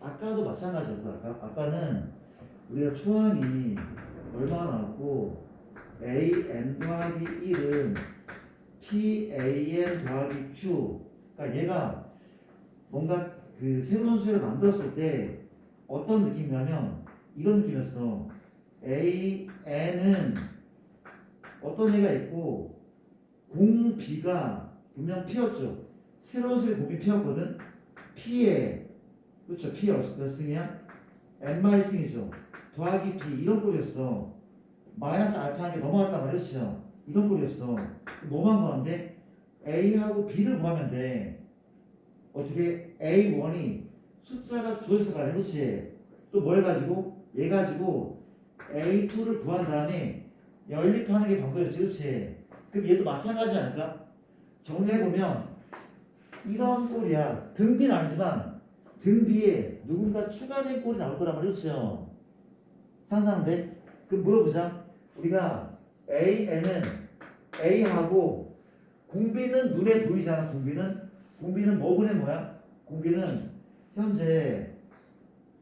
아까도 마찬가지였고 아까 아까는 우리가 초항이 얼마 나왔고 a n 더하기 1은 p a n 더하기 q. 그러니까 얘가 뭔가 그 새로운 수를 만들었을 때 어떤 느낌이냐면 이런 느낌이었어. A n은 어떤 얘가 있고 공 b가 분명 p였죠. 새로운 수의 공이 p였거든. P에 그렇죠. P 몇 승이야 n 마이 승이죠. 더하기 b 이런 꼴이었어. 마이너스 알파한 게 넘어갔단 말이었죠? 이런 꼴이었어. 뭐만 구하는데 a하고 b를 구하면 돼. 어떻게? A1이 숫자가 거 아니야 그렇지? 또 뭘 가지고? 얘 가지고 a2를 구한 다음에 연립하는 게 방법이었지. 그렇지? 그럼 얘도 마찬가지 아닐까 정리해보면 이런 꼴이야. 등비는 아니지만 등비에 누군가 추가된 꼴이 나올 거란 말이죠? 상상돼? 그럼 물어보자. 우리가 a, n은 a하고 공비는 눈에 보이잖아 공비는. 공비는 뭐분의 뭐야? 공비는 현재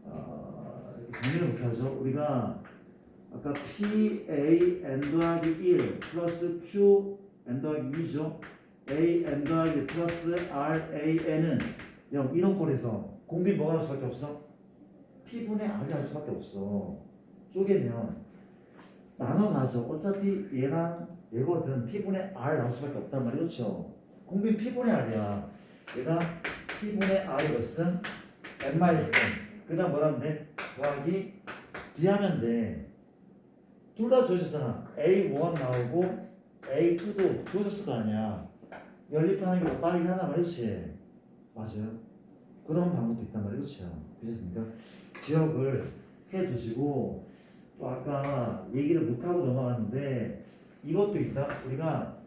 어, 정리를 못 하죠. 우리가 아까 p a n 더하기 1 플러스 q n 더하기 2죠. A n 더하기 플러스 r a n은 형 이런 꼴에서 공비 뭐가 나올 수밖에 없어? p분의 r이 할 수밖에 없어. 쪼개면 나눠 가죠 어차피 얘랑 얘거든 p분의 r 나올 수밖에 없단 말이야. 그렇죠? 공비 p분의 r이야. 얘가 p분의 r이 몇은 n 마이너스 그 다음 뭐라면 돼? 더하기 b 하면 돼 둘 다 주어졌잖아. a1 나오고 a2도 주어졌을 거 아니야. 연립하는 게 빠르긴 하나 말이지 맞아요 그런 방법도 있단 말이에요 그렇죠 그렇습니까 기억을 해 두시고 또 아까 얘기를 못하고 넘어갔는데 이것도 있다 우리가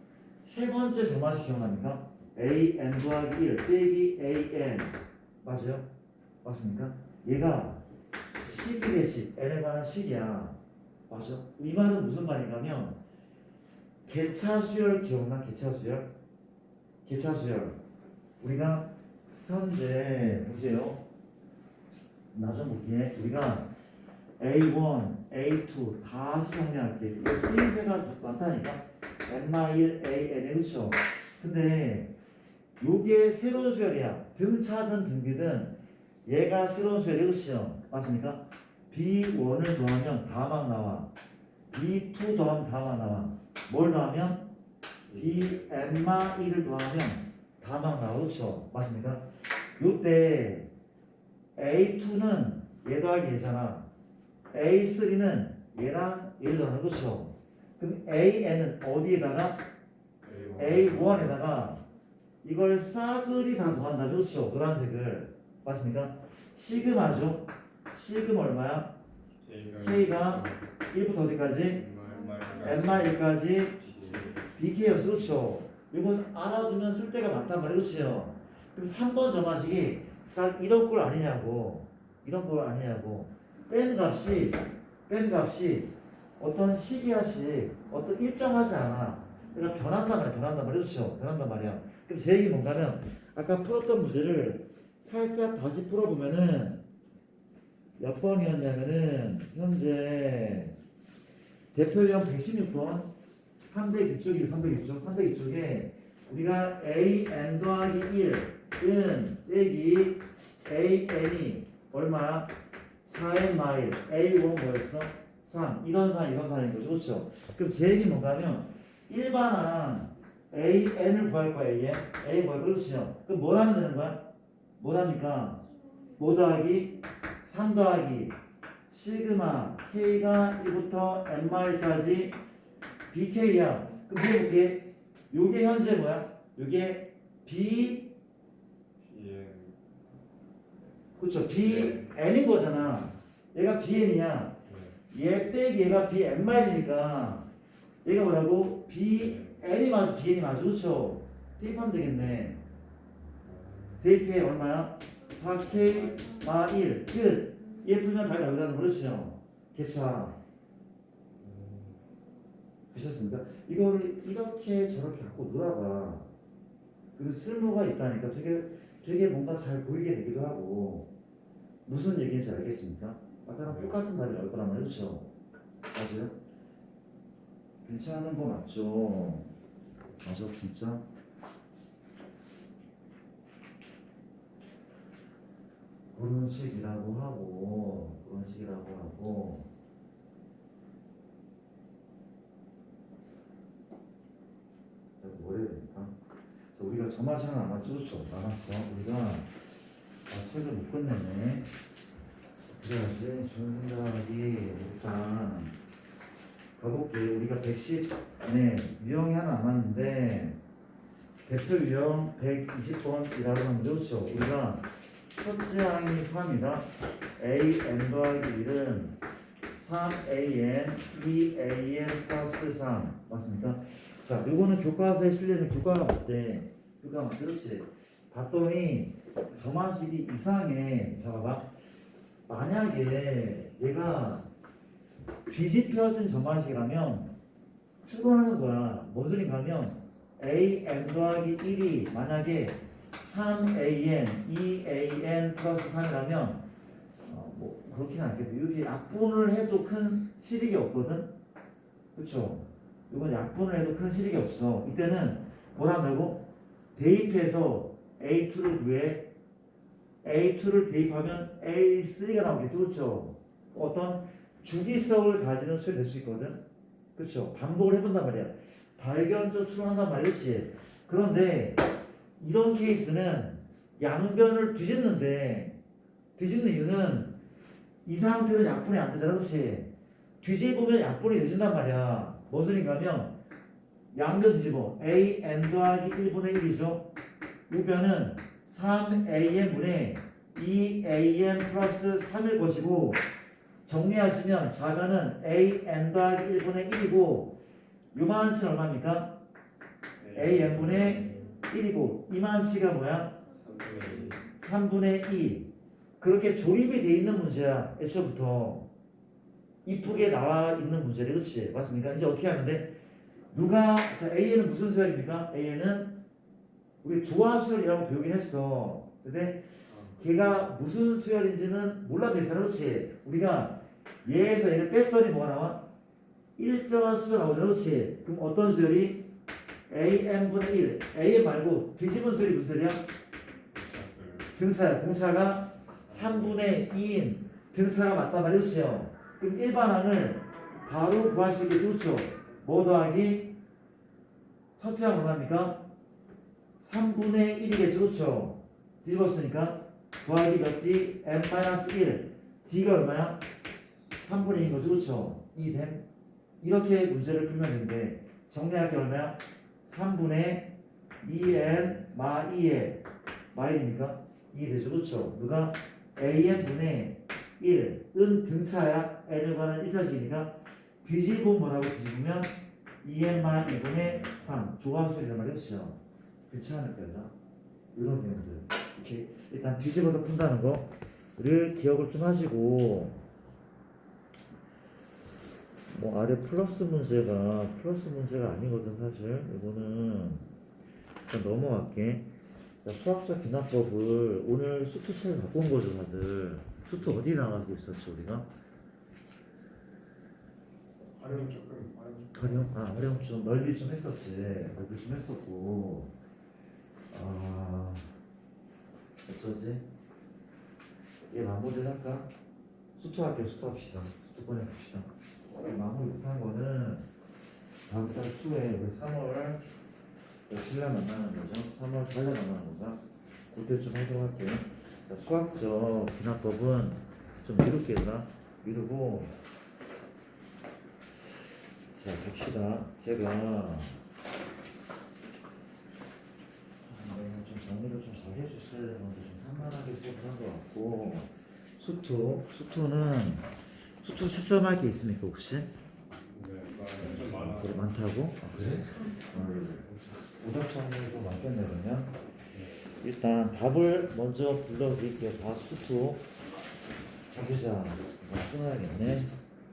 세 번째 정말식 기억납니까? a n 더하기 1 빼기 a n 맞아요? 맞습니까? 얘가 식이래 식 n에 관한 식이야 맞아? 이 말은 무슨 말인가면 개차 수열 기억나? 개차 수열? 개차 수열 우리가 현재 보세요. 나 좀 볼게. 우리가 A1, A2 다시 정리할게. 이거 쓰임새가 많다니까. N-1, A, N 그렇죠? 근데 요게 새로운 수열이야. 등차든 등비든 얘가 새로운 수열이 그렇죠? 맞습니까? B1을 더하면 다막 나와. B2 더하면 다막 나와. 뭘 더하면? BN-1을 더하면 다막 그렇죠? 맞습니까? 요때 A2는 얘 더하기 얘잖아 A3는 얘랑 얘를 더하는 그렇죠? 그럼 AN은 어디에다가 A1에다가 이걸 싸그리 다 더한다 그렇죠? 노란색을 맞습니까? 시그마죠? 시그마 얼마야? K가 1부터 어디까지? N-1까지 BK였어 그렇죠? 이건 알아두면 쓸 데가 많단 말이에요. 그렇죠? 그럼 3번 정화식이 딱 이런 꼴 아니냐고. 이런 꼴 아니냐고. 뺀 값이 뺀 값이 어떤 시기야식 어떤 일정하지 않아. 그러니까 변한단 말이야 변한단 말이야. 그렇죠? 변한단 말이야. 그럼 제 얘기 뭔가면 아까 풀었던 문제를 살짝 다시 풀어보면은 몇 번이었냐면은 현재 대표형 116번 302쪽이 302쪽 302쪽에 우리가 a n 더하기 1 은 빼기 a n이 얼마야? 4n 마일 a1 뭐였어? 3 이런 사 이런 사인 거죠 그렇죠? 그럼 제 얘기 뭔가면 일반한 a n을 구할 거야 얘 a 뭐야 그렇죠? 그럼 뭘 하면 되는 거야? 뭘 합니까? 뭐 더하기 3 더하기 시그마 k가 1부터 n 마일까지 bk야. 그럼 해볼게 요게 현재 뭐야? 요게 b 그렇죠 b n인 거잖아. 얘가 bn이야. 얘 빼기 얘가 bn 마일이니까 얘가 뭐라고? B n이 맞아. Bn이 맞아. 그렇죠 대입하면 되겠네. 대입해 얼마야? 4k 마 1. 끝. 얘 풀면 답이 나오다는 그렇죠. 개차. 되셨습니까? 이거를 이렇게 저렇게 갖고 놀아봐. 그리고 쓸모가 있다니까 되게 되게 뭔가 잘 보이게 되기도 하고 무슨 얘기인지 알겠습니까? 아까랑 똑같은 답이 나올 거란 말이죠. 맞아요? 괜찮은 거 맞죠? 맞아 진짜? 그런 식이라고 하고 그런 식이라고 하고 자, 뭐 해야 됩니까? 시간 남았죠? 그렇죠? 남았어 우리가 아, 책을 못 끝냈네 그래야지 생각이 일단 가볼게요 우리가 110 네 유형이 하나 남았는데 대표 유형 120번이라고 하면 좋죠 우리가 첫째 항이 3이다 a n 더하기 1은 3an 2an 플러스 3 맞습니까? 자 요거는 교과서에 실리는 교과가 맞대 맞대 그렇지. 봤더니 저만식이 이상해. 잠깐봐 만약에 얘가 뒤집혀진 저만식이라면 추론하는 거야. 뭔 소린가 하면 a n 더하기 1이 만약에 3an, 2an 플러스 3이라면 어, 뭐 그렇긴 않겠고 이렇게 약분을 해도 큰 실익이 없거든? 그쵸? 이건 약분을 해도 큰 실익이 없어. 이때는 뭐라 한다고? 대입해서 A2를 구해 A2를 대입하면 A3가 나오겠죠. 그쵸? 어떤 주기성을 가지는 수이 될 수 있거든. 그쵸? 반복을 해본단 말이야. 발견적 추론한단 말이지? 그런데 이런 케이스는 양변을 뒤집는데 뒤집는 이유는 이 상태로 약분이 안 되잖아. 그렇지? 뒤집으면 약분이 되준단 말이야. 뭔 소린가 하면 양변 뒤집어 a n 더하기 1분의 1이죠 우변은 3am분의 2am 플러스 3일 것이고 정리하시면 좌변은 a n 더하기 1분의 1이고 요만치는 얼마입니까? am분의 1이고 이만치가 뭐야? 3분의 2 그렇게 조립이 돼 있는 문제야 애초부터 이쁘게 나와 있는 문제래 그렇지 맞습니까? 이제 어떻게 하면 돼? 누가 자, A는 무슨 수열입니까? A는 우리 조화 수열이라고 배우긴 했어 근데 걔가 무슨 수열인지는 몰라도 괜찮아 그렇지? 우리가 얘에서 얘를 뺐더니 뭐가 나와? 일정한 수가 나오잖아 그렇지? 그럼 어떤 수열이? AN분의 1 AM 말고 뒤집은 수열이 무슨 수열이야? 등차야 공차가 3분의 2인 등차가 맞단 말이죠 그럼 일반항을 바로 구할 수 있게 좋죠 뭐 더하기 첫째 항 얼마입니까? 3분의 1이겠죠. 그렇죠? 뒤집었으니까 더하기 몇 D? n-1 D가 얼마야? 3분의 2인 거죠. 그렇죠? 2됨. 이렇게 문제를 풀면 되는데 정리할 게 얼마야? 3분의 2n 마 2의 마일입니까? 2 되죠. 그렇죠? 누가? an분의 1, 은 등차야? n에 관한 1차식이니까 뒤집으면 뭐라고 뒤집으면 2n만 2분의 3 조합수이란 말이었죠 그렇지 않을까요? 이런 내용들. 이렇게 일단 뒤집어서 푼다는 거를 기억을 좀 하시고. 뭐 아래 플러스 문제가 플러스 문제가 아니거든 사실. 이거는 일단 넘어갈게. 자, 수학적 기납법을 오늘 수투책을 갖고 온 거죠 다들. 수투 어디 나가고 있었죠 우리가? 활용 조금 활용 조금 활용 아 활용 좀 넓이 좀 했었지. 넓이 좀 했었고. 아 어쩌지? 얘 마무리를 할까? 수투 할게요 수투 합시다. 수투 꺼내 봅시다. 얘 마무리 못한 거는 다음 달 초에 우리 3월 며칠날 만나는 거죠? 3월 4일 만나는 건가 그때 좀 하도록 할게요. 자, 수학적 기납법은 좀 미룰게요 나 미루고 자 봅시다 제가 아, 네, 좀 정리를 좀잘 되는데 좀 산만하게 수업을 한것 같고 수투 수투는 수투 채점할 게 있습니까 혹시? 네, 많아요. 좀 아, 많아. 그래 많다고? 아, 그래? 오답성이 많겠네 그러면 일단 답을 먼저 불러드릴게요 다 수투 자 보자 끊어야겠네